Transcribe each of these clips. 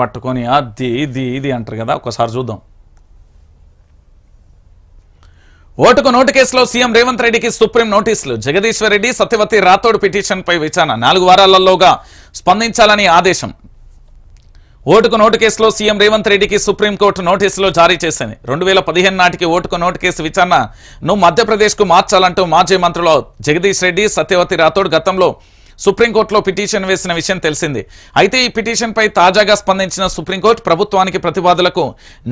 పట్టుకొని అది ఇది ఇది అంటారు కదా ఒకసారి చూద్దాం. ఓటుకు నోటు కేసులో సీఎం రేవంత్ రెడ్డికి సుప్రీం నోటీసులు. జగదీశ్వర్ రెడ్డి సత్యవతి రాథోడ్ పిటిషన్ పై విచారణ. నాలుగు వారాలలోగా స్పందించాలని ఆదేశం. ఓటుకు నోటు కేసులో సీఎం రేవంత్ రెడ్డికి సుప్రీంకోర్టు నోటీసులు జారీ చేసింది. రెండు వేల పదిహేను నాటికి ఓటుకు నోటు కేసు విచారణను మధ్యప్రదేశ్కు మార్చాలంటూ మాజీ మంత్రులు జగదీష్ రెడ్డి సత్యవతి రాథోడ్ గతంలో సుప్రీంకోర్టులో పిటిషన్ వేసిన విషయం తెలిసింది. అయితే ఈ పిటిషన్పై తాజాగా స్పందించిన సుప్రీంకోర్టు ప్రభుత్వానికి ప్రతివాదులకు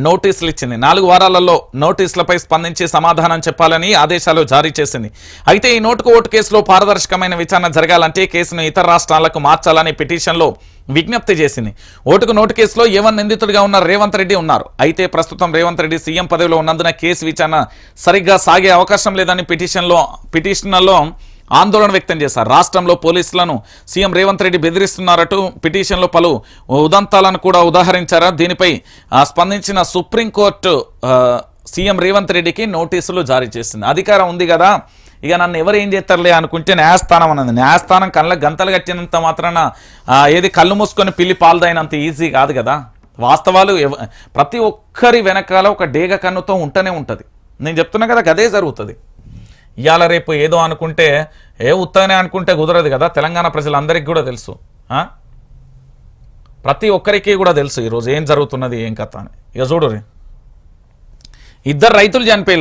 నోటీసులు ఇచ్చింది. నాలుగు వారాలలో నోటీసులపై స్పందించి సమాధానం చెప్పాలని ఆదేశాలు జారీ చేసింది. అయితే ఈ నోటుకు ఓటు కేసులో పారదర్శకమైన విచారణ జరగాలంటే కేసును ఇతర రాష్ట్రాలకు మార్చాలని పిటిషన్లో విజ్ఞప్తి చేసింది. ఓటుకు నోటు కేసులో ఏవన్ నిందితుడిగా ఉన్న రేవంత్ రెడ్డి ఉన్నారు. అయితే ప్రస్తుతం రేవంత్ రెడ్డి సీఎం పదవిలో ఉన్నందున కేసు విచారణ సరిగ్గా సాగే అవకాశం లేదని పిటిషన్లో పిటిషనర్లో ఆందోళన వ్యక్తం చేశారు. రాష్ట్రంలో పోలీసులను సీఎం రేవంత్ రెడ్డి బెదిరిస్తున్నారట పిటిషన్లో పలు ఉదంతాలను కూడా ఉదాహరించారు? దీనిపై ఆ, స్పందించిన సుప్రీంకోర్టు సీఎం రేవంత్ రెడ్డికి నోటీసులు జారీ చేసింది. అధికారం ఉంది కదా ఇక నన్ను ఎవరు ఏం చేస్తారులే అనుకుంటే న్యాయస్థానం అన్నది. న్యాయస్థానం కళ్ళ గంతలు కట్టినంత మాత్రాన ఏది కళ్ళు మూసుకొని పిల్లి పాల్దైనంత ఈజీ కాదు కదా. వాస్తవాలు ప్రతి ఒక్కరి వెనకాల ఒక డేగ కన్నుతో ఉంటూనే ఉంటుంది. నేను చెప్తున్నా కదా గదే జరుగుతుంది. ఇవాళ రేపు ఏదో అనుకుంటే ఏ ఉత్తగానే అనుకుంటే కుదరదు కదా? తెలంగాణ ప్రజలందరికీ కూడా తెలుసు. ఆ? ప్రతి ఒక్కరికి కూడా తెలుసు ఈరోజు ఏం జరుగుతున్నది ఏం కథ అని. ఇక చూడు ఇద్దరు రైతులు చనిపోయారు